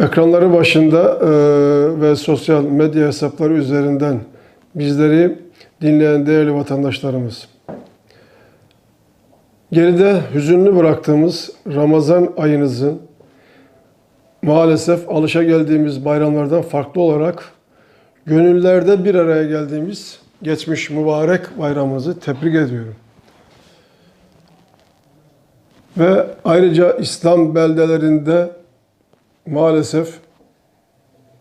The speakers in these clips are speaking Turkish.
Ekranları başında e, ve sosyal medya hesapları üzerinden bizleri dinleyen değerli vatandaşlarımız. Geride hüzünlü bıraktığımız Ramazan ayınızı maalesef alışa geldiğimiz bayramlardan farklı olarak gönüllerde bir araya geldiğimiz geçmiş mübarek bayramınızı tebrik ediyorum. Ve ayrıca İslam beldelerinde maalesef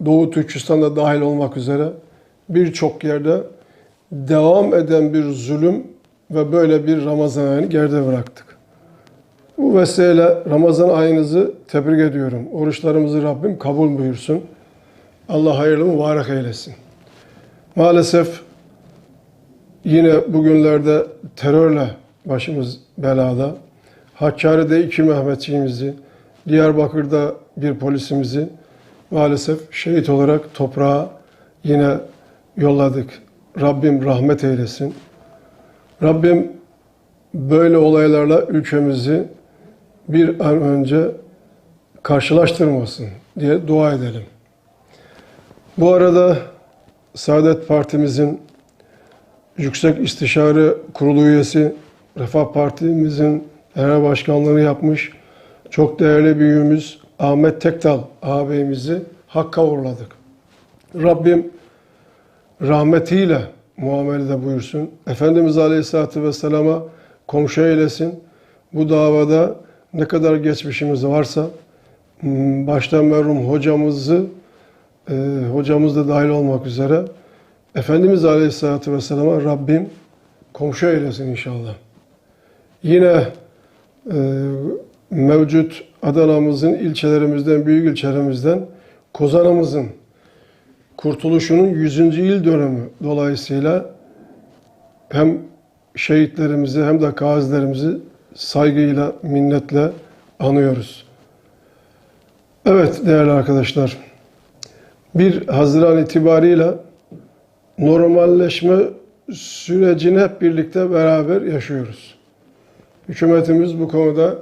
Doğu Türkistan'da dahil olmak üzere birçok yerde devam eden bir zulüm ve böyle bir Ramazan ayını geride bıraktık. Bu vesileyle Ramazan ayınızı tebrik ediyorum. Oruçlarımızı Rabbim kabul buyursun. Allah hayırlı mübarek eylesin. Maalesef yine bugünlerde terörle başımız belada. Hakkari'de iki Mehmetçiğimizi, Diyarbakır'da bir polisimizi maalesef şehit olarak toprağa yine yolladık. Rabbim rahmet eylesin. Rabbim böyle olaylarla ülkemizi bir an önce karşılaştırmasın diye dua edelim. Bu arada Saadet Partimizin Yüksek İstişare Kurulu üyesi Refah Partimizin genel başkanlığını yapmış çok değerli büyüğümüz Ahmet Tekdal ağabeyimizi Hakk'a uğurladık. Rabbim rahmetiyle muamelede buyursun. Efendimiz Aleyhisselatü Vesselam'a komşu eylesin. Bu davada ne kadar geçmişimiz varsa hmm, başta merhum hocamızı e, hocamız da dahil olmak üzere Efendimiz Aleyhisselatü Vesselam'a Rabbim komşu eylesin inşallah. Yine e, mevcut Adana'mızın ilçelerimizden, büyük ilçelerimizden Kozan'ımızın kurtuluşunun 100. yıl dönümü dolayısıyla hem şehitlerimizi hem de gazilerimizi saygıyla, minnetle anıyoruz. Evet değerli arkadaşlar, 1 Haziran itibariyle normalleşme sürecini hep birlikte beraber yaşıyoruz. Hükümetimiz bu konuda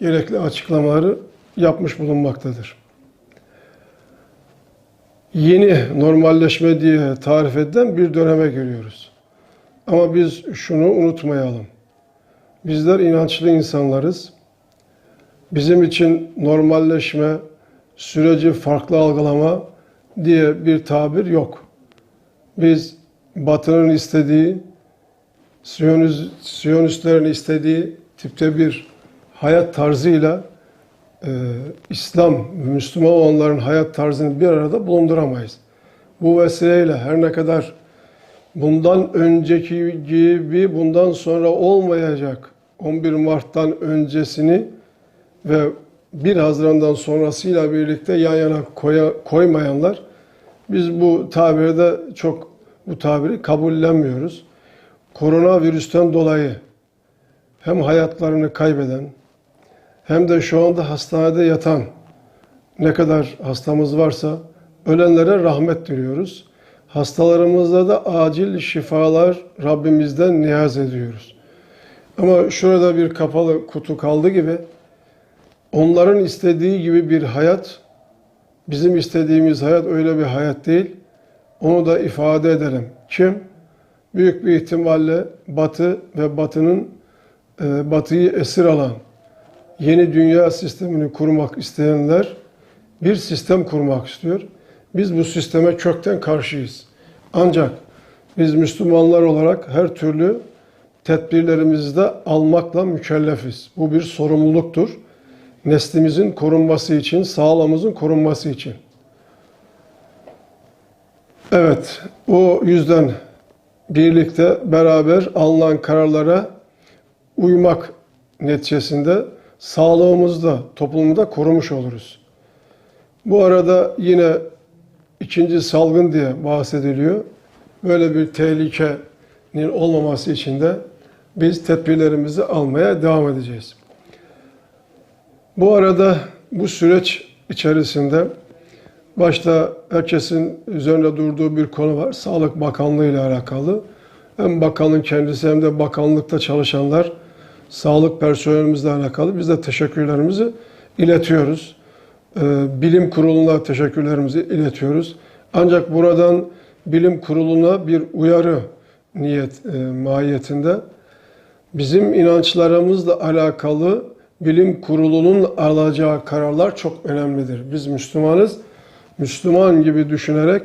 gerekli açıklamaları yapmış bulunmaktadır. Yeni normalleşme diye tarif edilen bir döneme giriyoruz. Ama biz şunu unutmayalım. Bizler inançlı insanlarız. Bizim için normalleşme, süreci farklı algılama diye bir tabir yok. Biz Batı'nın istediği, Siyonist, Siyonistlerin istediği tipte bir hayat tarzıyla e, İslam, Müslüman olanların hayat tarzını bir arada bulunduramayız. Bu vesileyle her ne kadar bundan önceki gibi bundan sonra olmayacak 11 Mart'tan öncesini ve 1 Haziran'dan sonrasıyla birlikte yan yana koya, koymayanlar biz bu tabirde çok bu tabiri kabullenmiyoruz. Koronavirüsten dolayı hem hayatlarını kaybeden hem de şu anda hastanede yatan ne kadar hastamız varsa ölenlere rahmet diliyoruz. Hastalarımızda da acil şifalar Rabbimizden niyaz ediyoruz. Ama şurada bir kapalı kutu kaldı gibi onların istediği gibi bir hayat bizim istediğimiz hayat öyle bir hayat değil. Onu da ifade edelim. Kim? Büyük bir ihtimalle Batı ve Batı'nın e, Batı'yı esir alan yeni dünya sistemini kurmak isteyenler bir sistem kurmak istiyor. Biz bu sisteme kökten karşıyız. Ancak biz Müslümanlar olarak her türlü tedbirlerimizi de almakla mükellefiz. Bu bir sorumluluktur. Neslimizin korunması için, sağlığımızın korunması için. Evet, o yüzden birlikte beraber alınan kararlara uymak neticesinde sağlığımızı da toplumu da korumuş oluruz. Bu arada yine ikinci salgın diye bahsediliyor. Böyle bir tehlikenin olmaması için de biz tedbirlerimizi almaya devam edeceğiz. Bu arada bu süreç içerisinde başta herkesin üzerinde durduğu bir konu var. Sağlık Bakanlığı ile alakalı. Hem bakanın kendisi hem de bakanlıkta çalışanlar sağlık personelimizle alakalı biz de teşekkürlerimizi iletiyoruz. e, bilim kuruluna teşekkürlerimizi iletiyoruz. Ancak buradan bilim kuruluna bir uyarı niyet e, mahiyetinde bizim inançlarımızla alakalı bilim kurulunun alacağı kararlar çok önemlidir. Biz Müslümanız. Müslüman gibi düşünerek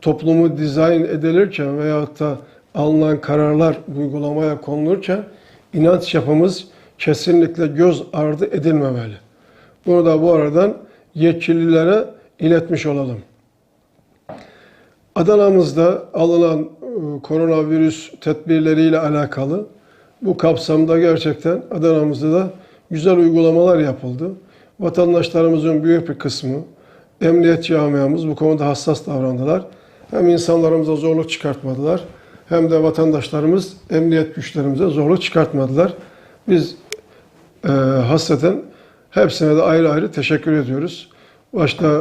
toplumu dizayn edilirken veyahut da alınan kararlar uygulamaya konulurken inanç yapımız kesinlikle göz ardı edilmemeli. Bunu da bu aradan yetkililere iletmiş olalım. Adana'mızda alınan e, koronavirüs tedbirleriyle alakalı bu kapsamda gerçekten Adana'mızda da güzel uygulamalar yapıldı. Vatandaşlarımızın büyük bir kısmı, emniyet camiamız bu konuda hassas davrandılar. Hem insanlarımıza zorluk çıkartmadılar hem de vatandaşlarımız emniyet güçlerimize zorluk çıkartmadılar. Biz e, hasreten hepsine de ayrı ayrı teşekkür ediyoruz. Başta e,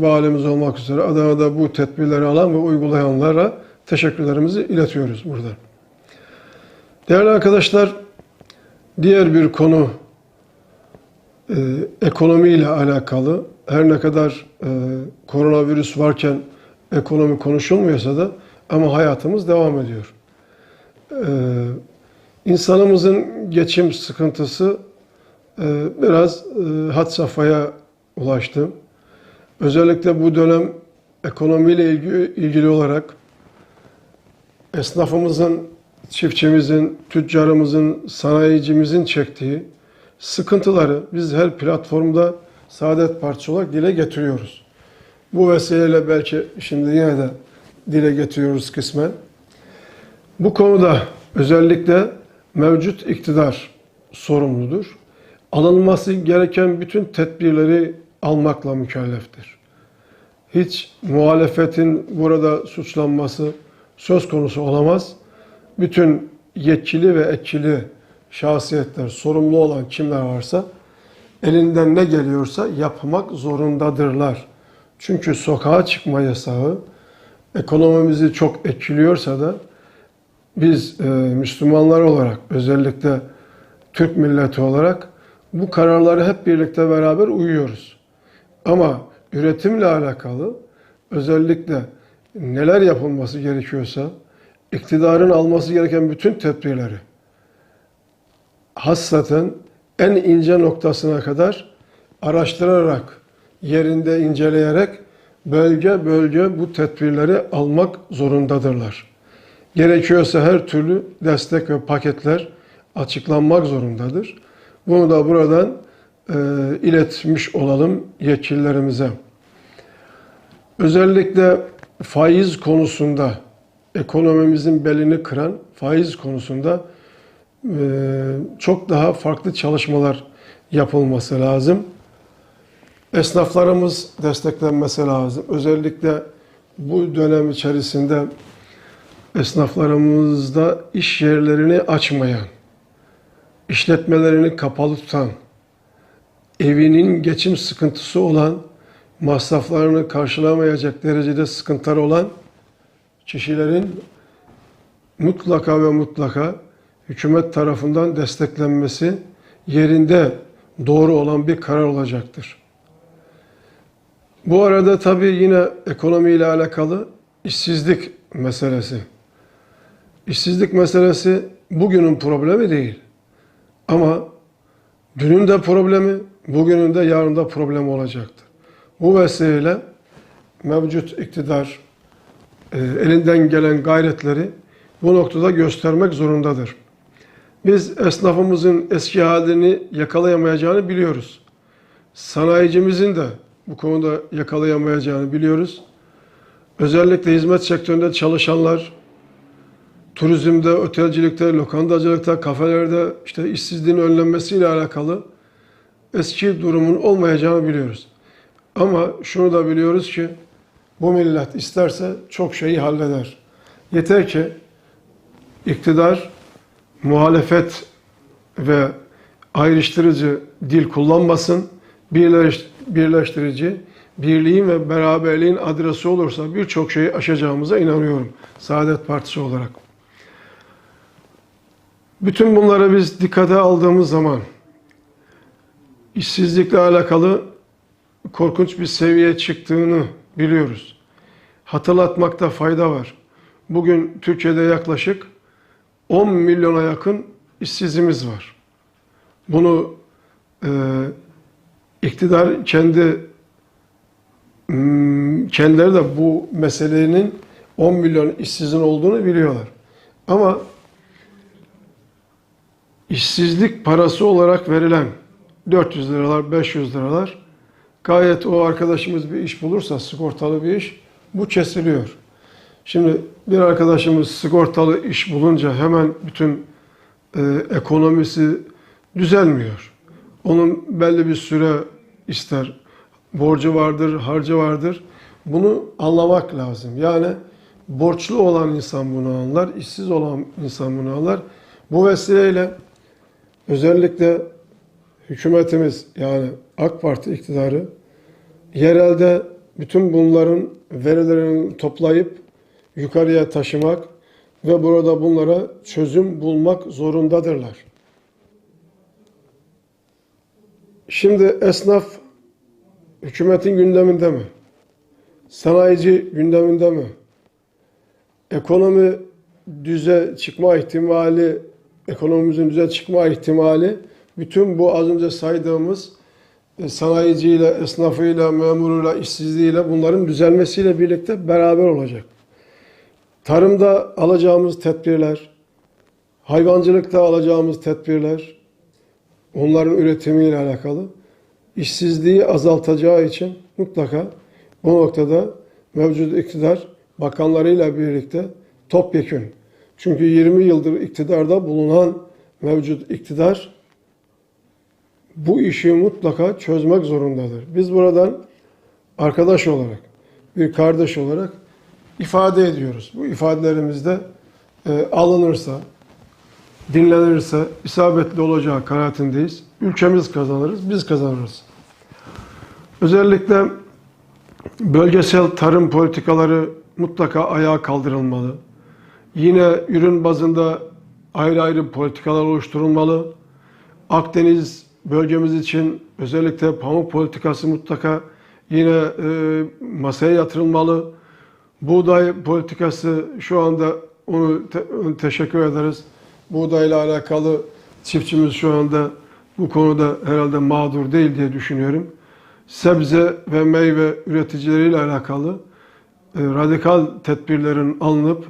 valimiz olmak üzere Adana'da bu tedbirleri alan ve uygulayanlara teşekkürlerimizi iletiyoruz burada. Değerli arkadaşlar, diğer bir konu e, ekonomiyle alakalı. Her ne kadar e, koronavirüs varken ekonomi konuşulmuyorsa da ama hayatımız devam ediyor. E, insanımızın geçim sıkıntısı e, biraz e, had safhaya ulaştı. Özellikle bu dönem ekonomiyle ilgili, ilgili olarak esnafımızın, çiftçimizin, tüccarımızın, sanayicimizin çektiği sıkıntıları biz her platformda Saadet Partisi olarak dile getiriyoruz. Bu vesileyle belki şimdi yine de dile getiriyoruz kısmen. Bu konuda özellikle mevcut iktidar sorumludur. Alınması gereken bütün tedbirleri almakla mükelleftir. Hiç muhalefetin burada suçlanması söz konusu olamaz. Bütün yetkili ve etkili şahsiyetler, sorumlu olan kimler varsa elinden ne geliyorsa yapmak zorundadırlar. Çünkü sokağa çıkma yasağı ekonomimizi çok etkiliyorsa da biz e, Müslümanlar olarak özellikle Türk milleti olarak bu kararları hep birlikte beraber uyuyoruz. Ama üretimle alakalı özellikle neler yapılması gerekiyorsa iktidarın alması gereken bütün tedbirleri hassaten en ince noktasına kadar araştırarak, yerinde inceleyerek bölge bölge bu tedbirleri almak zorundadırlar. Gerekiyorsa her türlü destek ve paketler açıklanmak zorundadır. Bunu da buradan e, iletmiş olalım yetkililerimize. Özellikle faiz konusunda ekonomimizin belini kıran faiz konusunda e, çok daha farklı çalışmalar yapılması lazım. Esnaflarımız desteklenmesi lazım. Özellikle bu dönem içerisinde esnaflarımızda iş yerlerini açmayan, işletmelerini kapalı tutan, evinin geçim sıkıntısı olan, masraflarını karşılamayacak derecede sıkıntıları olan kişilerin mutlaka ve mutlaka hükümet tarafından desteklenmesi yerinde doğru olan bir karar olacaktır. Bu arada tabii yine ekonomiyle alakalı işsizlik meselesi. İşsizlik meselesi bugünün problemi değil. Ama dünün de problemi, bugünün de yarın da problemi olacaktır. Bu vesileyle mevcut iktidar e, elinden gelen gayretleri bu noktada göstermek zorundadır. Biz esnafımızın eski halini yakalayamayacağını biliyoruz. Sanayicimizin de bu konuda yakalayamayacağını biliyoruz. Özellikle hizmet sektöründe çalışanlar, turizmde, otelcilikte, lokantacılıkta, kafelerde işte işsizliğin önlenmesiyle alakalı eski durumun olmayacağını biliyoruz. Ama şunu da biliyoruz ki bu millet isterse çok şeyi halleder. Yeter ki iktidar muhalefet ve ayrıştırıcı dil kullanmasın, birleş, birleştirici, birliğin ve beraberliğin adresi olursa birçok şeyi aşacağımıza inanıyorum Saadet Partisi olarak. Bütün bunları biz dikkate aldığımız zaman işsizlikle alakalı korkunç bir seviyeye çıktığını biliyoruz. Hatırlatmakta fayda var. Bugün Türkiye'de yaklaşık 10 milyona yakın işsizimiz var. Bunu e, iktidar kendi hmm, kendileri de bu meselenin 10 milyon işsizin olduğunu biliyorlar. Ama işsizlik parası olarak verilen 400 liralar, 500 liralar gayet o arkadaşımız bir iş bulursa sigortalı bir iş bu kesiliyor. Şimdi bir arkadaşımız sigortalı iş bulunca hemen bütün e, ekonomisi düzelmiyor. Onun belli bir süre ister. Borcu vardır, harcı vardır. Bunu anlamak lazım. Yani borçlu olan insan bunu anlar, işsiz olan insan bunu anlar. Bu vesileyle özellikle hükümetimiz yani AK Parti iktidarı yerelde bütün bunların verilerini toplayıp yukarıya taşımak ve burada bunlara çözüm bulmak zorundadırlar. Şimdi esnaf hükümetin gündeminde mi? Sanayici gündeminde mi? Ekonomi düze çıkma ihtimali, ekonomimizin düze çıkma ihtimali bütün bu az önce saydığımız e, sanayiciyle, esnafıyla, memuruyla, işsizliğiyle bunların düzelmesiyle birlikte beraber olacak. Tarımda alacağımız tedbirler, hayvancılıkta alacağımız tedbirler, onların üretimiyle alakalı işsizliği azaltacağı için mutlaka bu noktada mevcut iktidar bakanlarıyla birlikte topyekün. Çünkü 20 yıldır iktidarda bulunan mevcut iktidar bu işi mutlaka çözmek zorundadır. Biz buradan arkadaş olarak, bir kardeş olarak ifade ediyoruz. Bu ifadelerimizde e, alınırsa, dinlenirse isabetli olacağı kanaatindeyiz. Ülkemiz kazanırız, biz kazanırız. Özellikle bölgesel tarım politikaları mutlaka ayağa kaldırılmalı. Yine ürün bazında ayrı ayrı politikalar oluşturulmalı. Akdeniz bölgemiz için özellikle pamuk politikası mutlaka yine e, masaya yatırılmalı. Buğday politikası şu anda onu te- teşekkür ederiz. Buğdayla alakalı çiftçimiz şu anda bu konuda herhalde mağdur değil diye düşünüyorum. Sebze ve meyve üreticileriyle alakalı e, radikal tedbirlerin alınıp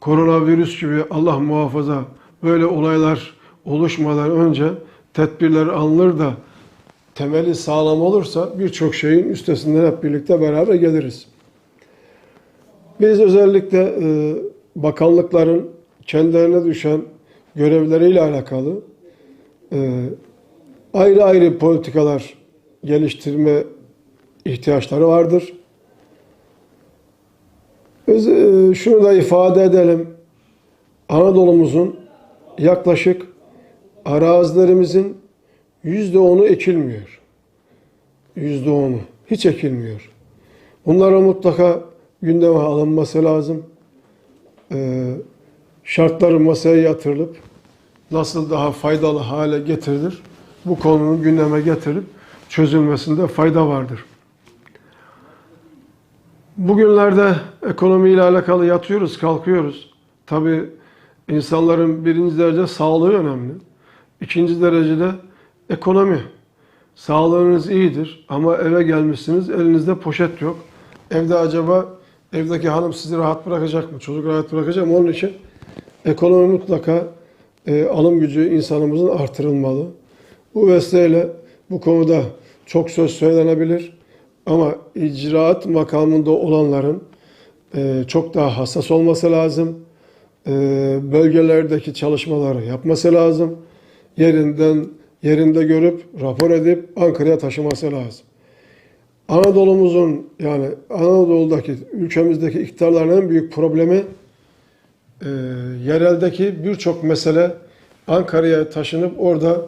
koronavirüs gibi Allah muhafaza böyle olaylar oluşmadan önce tedbirler alınır da temeli sağlam olursa birçok şeyin üstesinden hep birlikte beraber geliriz. Biz özellikle e, bakanlıkların kendilerine düşen görevleriyle alakalı e, ayrı ayrı politikalar geliştirme ihtiyaçları vardır. Biz e, şunu da ifade edelim. Anadolu'muzun yaklaşık arazilerimizin yüzde onu ekilmiyor. Yüzde onu. Hiç ekilmiyor. Bunlara mutlaka gündeme alınması lazım. Ee, şartları masaya yatırılıp nasıl daha faydalı hale getirilir? Bu konunun gündeme getirilip çözülmesinde fayda vardır. Bugünlerde ekonomiyle alakalı yatıyoruz, kalkıyoruz. Tabii insanların birinci derece sağlığı önemli. İkinci derecede ekonomi. Sağlığınız iyidir ama eve gelmişsiniz, elinizde poşet yok. Evde acaba evdeki hanım sizi rahat bırakacak mı? Çocuk rahat bırakacak mı? Onun için ekonomi mutlaka e, alım gücü insanımızın artırılmalı. Bu vesileyle bu konuda çok söz söylenebilir. Ama icraat makamında olanların e, çok daha hassas olması lazım. E, bölgelerdeki çalışmaları yapması lazım. Yerinden yerinde görüp rapor edip Ankara'ya taşıması lazım. Anadolu'muzun yani Anadolu'daki ülkemizdeki iktidarların en büyük problemi e, yereldeki birçok mesele Ankara'ya taşınıp orada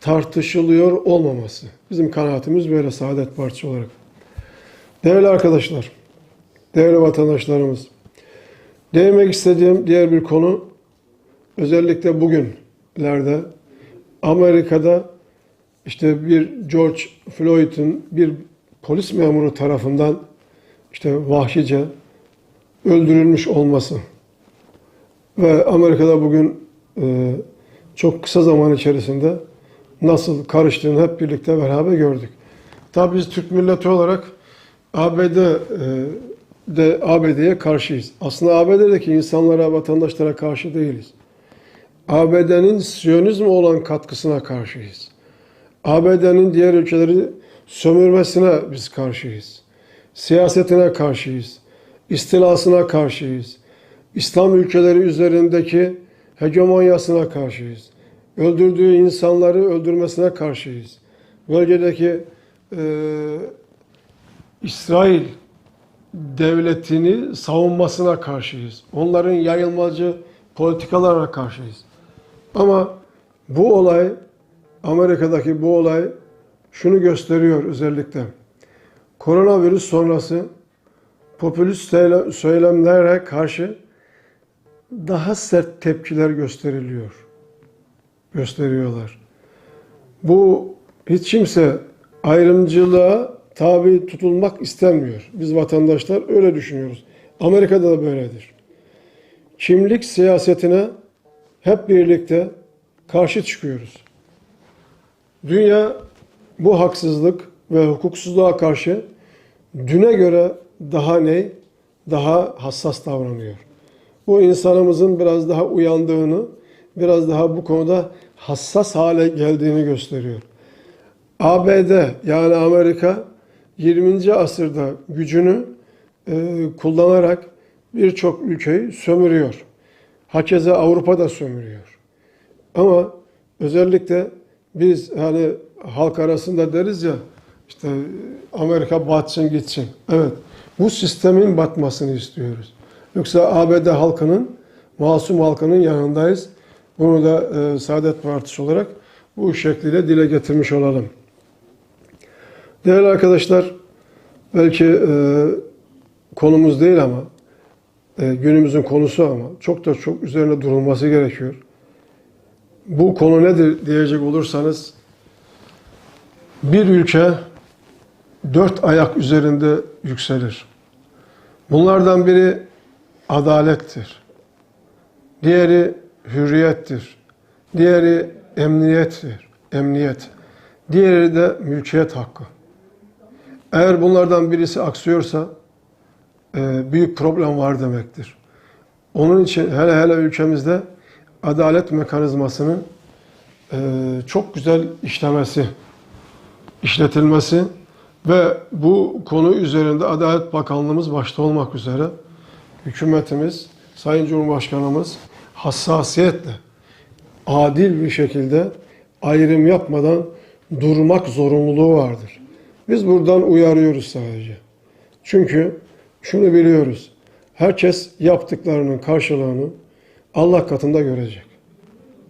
tartışılıyor olmaması. Bizim kanaatimiz böyle Saadet Partisi olarak. Değerli arkadaşlar, değerli vatandaşlarımız, değinmek istediğim diğer bir konu özellikle bugünlerde Amerika'da işte bir George Floyd'un bir polis memuru tarafından işte vahşice öldürülmüş olması ve Amerika'da bugün e, çok kısa zaman içerisinde nasıl karıştığını hep birlikte beraber gördük. Tabii biz Türk milleti olarak ABD e, de ABD'ye karşıyız. Aslında ABD'deki insanlara, vatandaşlara karşı değiliz. ABD'nin Siyonizme olan katkısına karşıyız. ABD'nin diğer ülkeleri sömürmesine biz karşıyız. Siyasetine karşıyız. İstilasına karşıyız. İslam ülkeleri üzerindeki hegemonyasına karşıyız. Öldürdüğü insanları öldürmesine karşıyız. Bölgedeki e, İsrail devletini savunmasına karşıyız. Onların yayılmacı politikalarına karşıyız. Ama bu olay, Amerika'daki bu olay şunu gösteriyor özellikle. Koronavirüs sonrası popülist söyle- söylemlere karşı daha sert tepkiler gösteriliyor. Gösteriyorlar. Bu hiç kimse ayrımcılığa tabi tutulmak istemiyor. Biz vatandaşlar öyle düşünüyoruz. Amerika'da da böyledir. Kimlik siyasetine hep birlikte karşı çıkıyoruz. Dünya bu haksızlık ve hukuksuzluğa karşı düne göre daha ne? Daha hassas davranıyor. Bu insanımızın biraz daha uyandığını, biraz daha bu konuda hassas hale geldiğini gösteriyor. ABD yani Amerika 20. asırda gücünü e, kullanarak birçok ülkeyi sömürüyor. Hakeze Avrupa'da sömürüyor. Ama özellikle biz hani halk arasında deriz ya işte Amerika batsın gitsin. Evet bu sistemin batmasını istiyoruz. Yoksa ABD halkının, masum halkının yanındayız. Bunu da e, Saadet Partisi olarak bu şekliyle dile getirmiş olalım. Değerli arkadaşlar, belki e, konumuz değil ama e, günümüzün konusu ama çok da çok üzerine durulması gerekiyor. Bu konu nedir diyecek olursanız bir ülke dört ayak üzerinde yükselir. Bunlardan biri adalettir. Diğeri hürriyettir. Diğeri emniyettir. Emniyet. Diğeri de mülkiyet hakkı. Eğer bunlardan birisi aksıyorsa e, büyük problem var demektir. Onun için hele hele ülkemizde adalet mekanizmasının e, çok güzel işlemesi, işletilmesi ve bu konu üzerinde Adalet Bakanlığımız başta olmak üzere hükümetimiz, Sayın Cumhurbaşkanımız hassasiyetle, adil bir şekilde ayrım yapmadan durmak zorunluluğu vardır. Biz buradan uyarıyoruz sadece. Çünkü şunu biliyoruz. Herkes yaptıklarının karşılığını Allah katında görecek.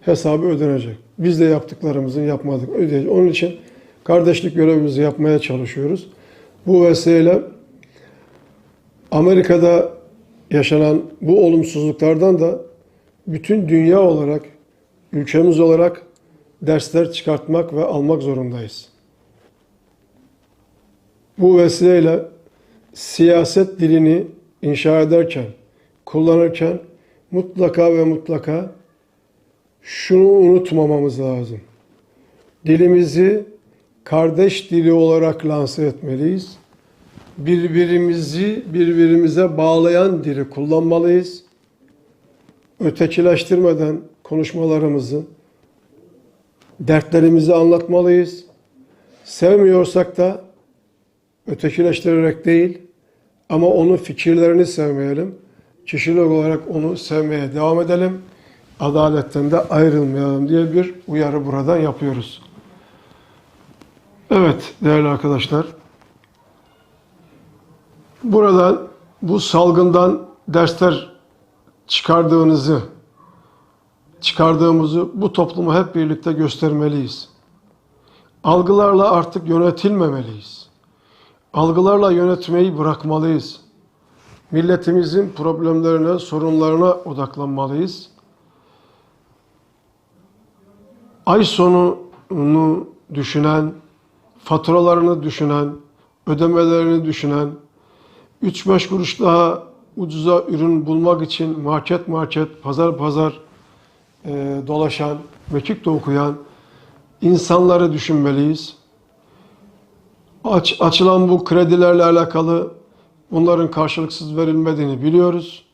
Hesabı ödenecek. Biz de yaptıklarımızın yapmadık ödeyeceğiz. Onun için kardeşlik görevimizi yapmaya çalışıyoruz. Bu vesileyle Amerika'da yaşanan bu olumsuzluklardan da bütün dünya olarak, ülkemiz olarak dersler çıkartmak ve almak zorundayız. Bu vesileyle siyaset dilini inşa ederken, kullanırken mutlaka ve mutlaka şunu unutmamamız lazım. Dilimizi kardeş dili olarak lanse etmeliyiz. Birbirimizi birbirimize bağlayan dili kullanmalıyız. Ötekileştirmeden konuşmalarımızı, dertlerimizi anlatmalıyız. Sevmiyorsak da ötekileştirerek değil ama onun fikirlerini sevmeyelim. Kişilik olarak onu sevmeye devam edelim. Adaletten de ayrılmayalım diye bir uyarı buradan yapıyoruz. Evet değerli arkadaşlar. Buradan bu salgından dersler çıkardığınızı, çıkardığımızı bu topluma hep birlikte göstermeliyiz. Algılarla artık yönetilmemeliyiz. Algılarla yönetmeyi bırakmalıyız. Milletimizin problemlerine, sorunlarına odaklanmalıyız. Ay sonunu düşünen, faturalarını düşünen, ödemelerini düşünen, 3-5 kuruş daha ucuza ürün bulmak için market market, pazar pazar e, dolaşan, mekik okuyan insanları düşünmeliyiz. Aç, açılan bu kredilerle alakalı bunların karşılıksız verilmediğini biliyoruz.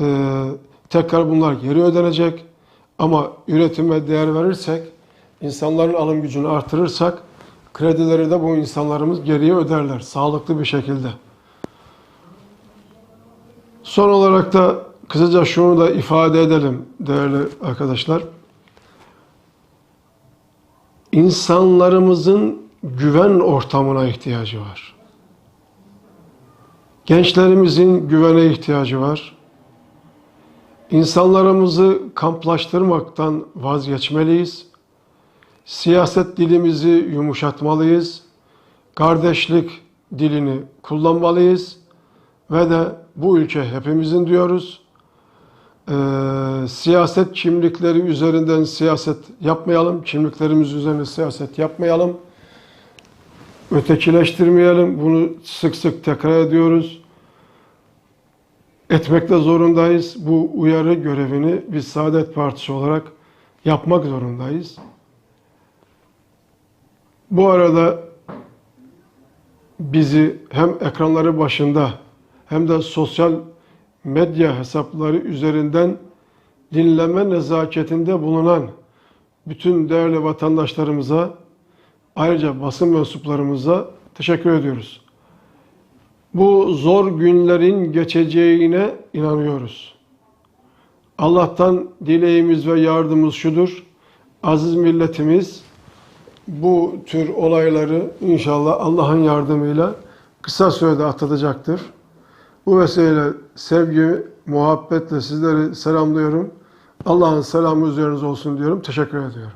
Ee, tekrar bunlar geri ödenecek. Ama üretime değer verirsek, insanların alım gücünü artırırsak kredileri de bu insanlarımız geriye öderler sağlıklı bir şekilde. Son olarak da kısaca şunu da ifade edelim değerli arkadaşlar. İnsanlarımızın güven ortamına ihtiyacı var. Gençlerimizin güvene ihtiyacı var. İnsanlarımızı kamplaştırmaktan vazgeçmeliyiz. Siyaset dilimizi yumuşatmalıyız. Kardeşlik dilini kullanmalıyız. Ve de bu ülke hepimizin diyoruz. Ee, siyaset kimlikleri üzerinden siyaset yapmayalım. Kimliklerimiz üzerine siyaset yapmayalım. Ötekileştirmeyelim. Bunu sık sık tekrar ediyoruz. Etmekte zorundayız. Bu uyarı görevini biz Saadet Partisi olarak yapmak zorundayız. Bu arada bizi hem ekranları başında hem de sosyal medya hesapları üzerinden dinleme nezaketinde bulunan bütün değerli vatandaşlarımıza ayrıca basın mensuplarımıza teşekkür ediyoruz. Bu zor günlerin geçeceğine inanıyoruz. Allah'tan dileğimiz ve yardımımız şudur. Aziz milletimiz bu tür olayları inşallah Allah'ın yardımıyla kısa sürede atlatacaktır. Bu vesileyle sevgi, muhabbetle sizleri selamlıyorum. Allah'ın selamı üzerinize olsun diyorum. Teşekkür ediyorum.